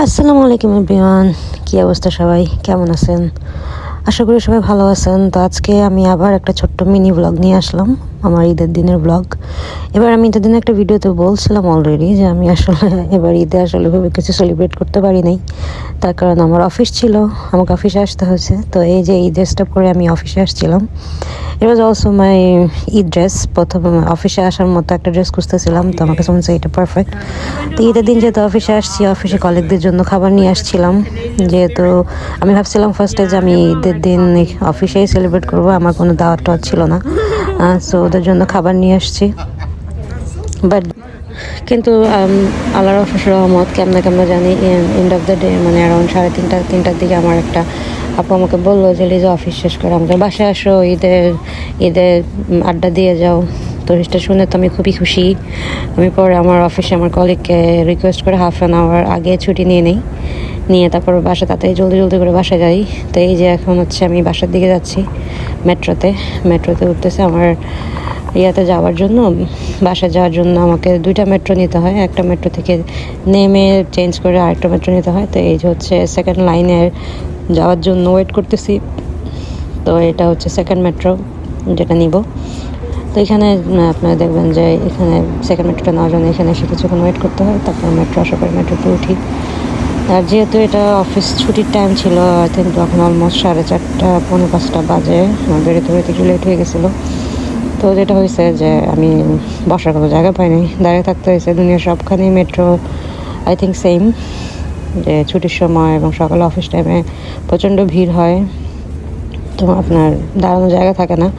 আসসালামু আলাইকুম বিমান কী অবস্থা সবাই? কেমন আছেন? আশা করি সবাই ভালো আছেন। তো আজকে আমি আবার একটা ছোট্ট মিনি ব্লগ নিয়ে আসলাম। আমার ঈদের দিনের ব্লগ এবার আমি ঈদের দিনে একটা ভিডিওতে বলছিলাম অলরেডি যে আমি আসলে এবার ঈদে আসলে ভাবে কিছু সেলিব্রেট করতে পারি নাই। তার কারণ আমার অফিস ছিল, আমাকে অফিসে আসতে হয়েছে। তো এই যে এই ড্রেসটা পরে আমি অফিসে আসছিলাম। It was also my Eid dress প্রথম অফিসে আসার মতো একটা ড্রেস খুঁজতেছিলাম, তো আমাকে হচ্ছে এটা পারফেক্ট তো ঈদের দিন যেহেতু অফিসে আসছি অফিসে কলিগদের জন্য খাবার নিয়ে আসছিলাম। যেহেতু আমি ভাবছিলাম ফার্স্টে যে আমি ঈদের দিন অফিসেই সেলিব্রেট করব, আমার কোনো দাওয়াত ছিল না। সো ওদের জন্য খাবার নিয়ে আসছি। বাট কিন্তু um, আল্লাহর অফিস রহমত কেমন কেমন জানি এন্ড অফ দ্য ডে মানে অ্যারাউন্ড সাড়ে তিনটা তিনটার দিকে আমার একটা আপু আমাকে বলল যে লিজা অফিস শেষ করে। আমাকে বাসায় আসো ঈদের ঈদের আড্ডা দিয়ে যাও। তো এটা শুনে তো আমি খুবই খুশি। আমি পরে আমার অফিসে আমার কলিগকে রিকোয়েস্ট করে হাফ অ্যান আওয়ার আগে ছুটি নিয়ে নিই। নিয়ে তারপর বাসা তাতে জলদি জলদি করে বাসায় যাই। তো এই যে এখন হচ্ছে আমি বাসার দিকে যাচ্ছি মেট্রোতে। মেট্রোতে উঠতেছে আমার ইয়াতে যাওয়ার জন্য। বাসায় যাওয়ার জন্য আমাকে দুইটা মেট্রো নিতে হয়। একটা মেট্রো থেকে নেমে চেঞ্জ করে আরেকটা মেট্রো নিতে হয়। তো এই যে হচ্ছে সেকেন্ড লাইনের যাওয়ার জন্য ওয়েট করতেছি। তো এটা হচ্ছে সেকেন্ড মেট্রো যেটা নিব। তো এখানে আপনারা দেখবেন যে এখানে সেকেন্ড মেট্রোটা নেওয়ার জন্য এখানে এসে কিছুক্ষণ ওয়েট করতে হয়। তারপর মেট্রো আসার পরে মেট্রোতে উঠি। আর যেহেতু এটা অফিস ছুটির টাইম ছিল আই থিঙ্ক তখন অলমোস্ট সাড়ে চারটা, পৌনে পাঁচটা বাজে। আমার বেরোতে বেরোতে একটু লেট হয়ে গেছিল। তো যেটা হয়েছে যে আমি বসার কোনো জায়গা পাইনি। দাঁড়িয়ে থাকতে হয়েছে। দুনিয়ার সবখানেই মেট্রো আই থিঙ্ক সেম যে ছুটির সময় এবং সকালে অফিস টাইমে প্রচণ্ড ভিড় হয়। তো আপনার দাঁড়ানোর জায়গা থাকে না।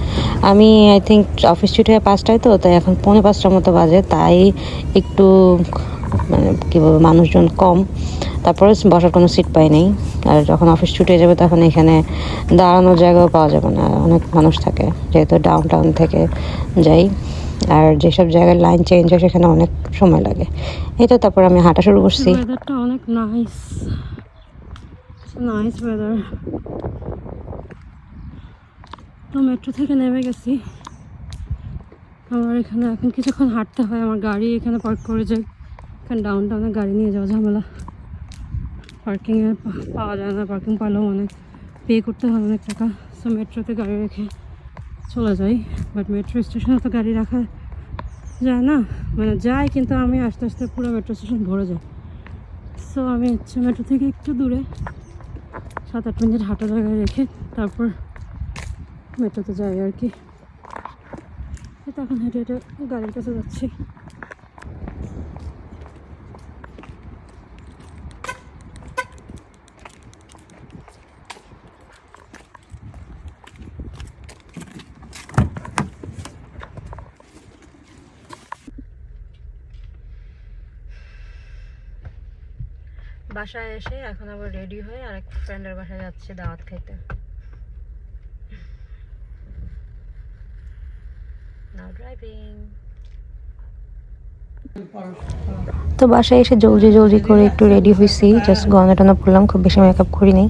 আমি আই থিঙ্ক অফিস ছুটি হয় পাঁচটায় তো, তাই এখন পৌনে পাঁচটার মতো বাজে। তাই একটু মানে কী বলব, মানুষজন কম। তারপরে বসার কোনো সিট পাই আর যখন অফিস ছুটে যাবে তখন এখানে দাঁড়ানোর জায়গাও পাওয়া যাবে না। অনেক মানুষ থাকে, যেহেতু ডাউন টাউন থেকে যাই। আর যেসব জায়গায় লাইন চেঞ্জ হয় সেখানে অনেক সময় লাগে। এই তো তারপর আমি হাঁটা শুরু করছি। অনেক নাইস নাইস ওয়েদার তো মেট্রো থেকে নেমে গেছি। আমার এখানে এখন কিছুক্ষণ হাঁটতে হয়, আমার গাড়ি এখানে পার্ক করে যায় এখানে ডাউন টাউনে গাড়ি নিয়ে যাওয়া ঝামেলা। পার্কিংয়ে পাওয়া যায় না, পার্কিং পালেও অনেক পে করতে হয় অনেক টাকা। সো মেট্রোতে গাড়ি রেখে চলে যাই। বাট মেট্রো স্টেশনে তো গাড়ি রাখা যায় না। মানে যায় কিন্তু আমি আস্তে আস্তে পুরো মেট্রো স্টেশন ভরে যাই। সো আমি ইচ্ছে মেট্রো থেকে একটু দূরে সাত আট মিনিট হাঁটা জায়গায় রেখে তারপর মেট্রোতে যাই আর কি। এই তো এখন হেঁটে হেঁটে গাড়ির কাছে যাচ্ছি। বাসায় এসে এখন আবার রেডি হয়ে আরেক ফ্রেন্ডের বাসায় যাচ্ছে দাওয়াত খাইতে। তো বাসায় এসে জলদি জলদি করে একটু রেডি হয়েছি জাস্ট গয়না টনা পরলাম, খুব বেশি মেকআপ করিনি।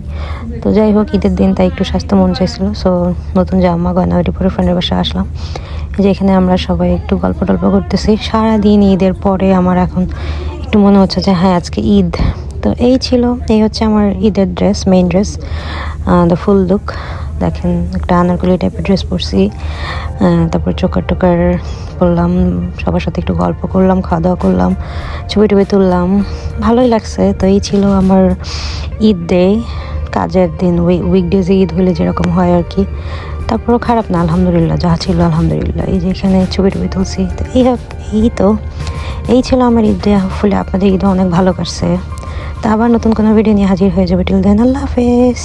তো যাই হোক, ঈদের দিন তাই একটু স্বাস্থ্য মন চাইছিল সো নতুন জামা, গয়না ওটি পরে ফ্রেন্ডের বাসায় আসলাম। যে এখানে আমরা সবাই একটু গল্প টল্প করতেছি। সারাদিন ঈদের পরে আমার এখন একটু মনে হচ্ছে যে হ্যাঁ আজকে ঈদ। তো এই ছিল, এই হচ্ছে আমার ঈদের dress main dress the full look দেখেন, একটা আনারকলি টাইপের ড্রেস পরছি। তারপর চোকার টোকার পরলাম, সবার সাথে একটু গল্প করলাম খাওয়া দাওয়া করলাম, ছবি টবি তুললাম। ভালোই লাগছে, তো এই ছিল আমার ঈদ ডে কাজের দিন উইকডেজে ঈদ হলে যেরকম হয় আর কি। তারপরও খারাপ না, আলহামদুলিল্লাহ, যা ছিল আলহামদুলিল্লাহ। এই যে এখানে ছবি টবি তুলছি, তো এই হোক, এই তো, এই ছিল আমার ঈদ ডে হোপফুলি আপনাদের ঈদও অনেক ভালো কাটছে। তা আবার নতুন কোনো ভিডিও নিয়ে হাজির হয়ে যাবে। টিল দেন আল্লাহ হাফেজ।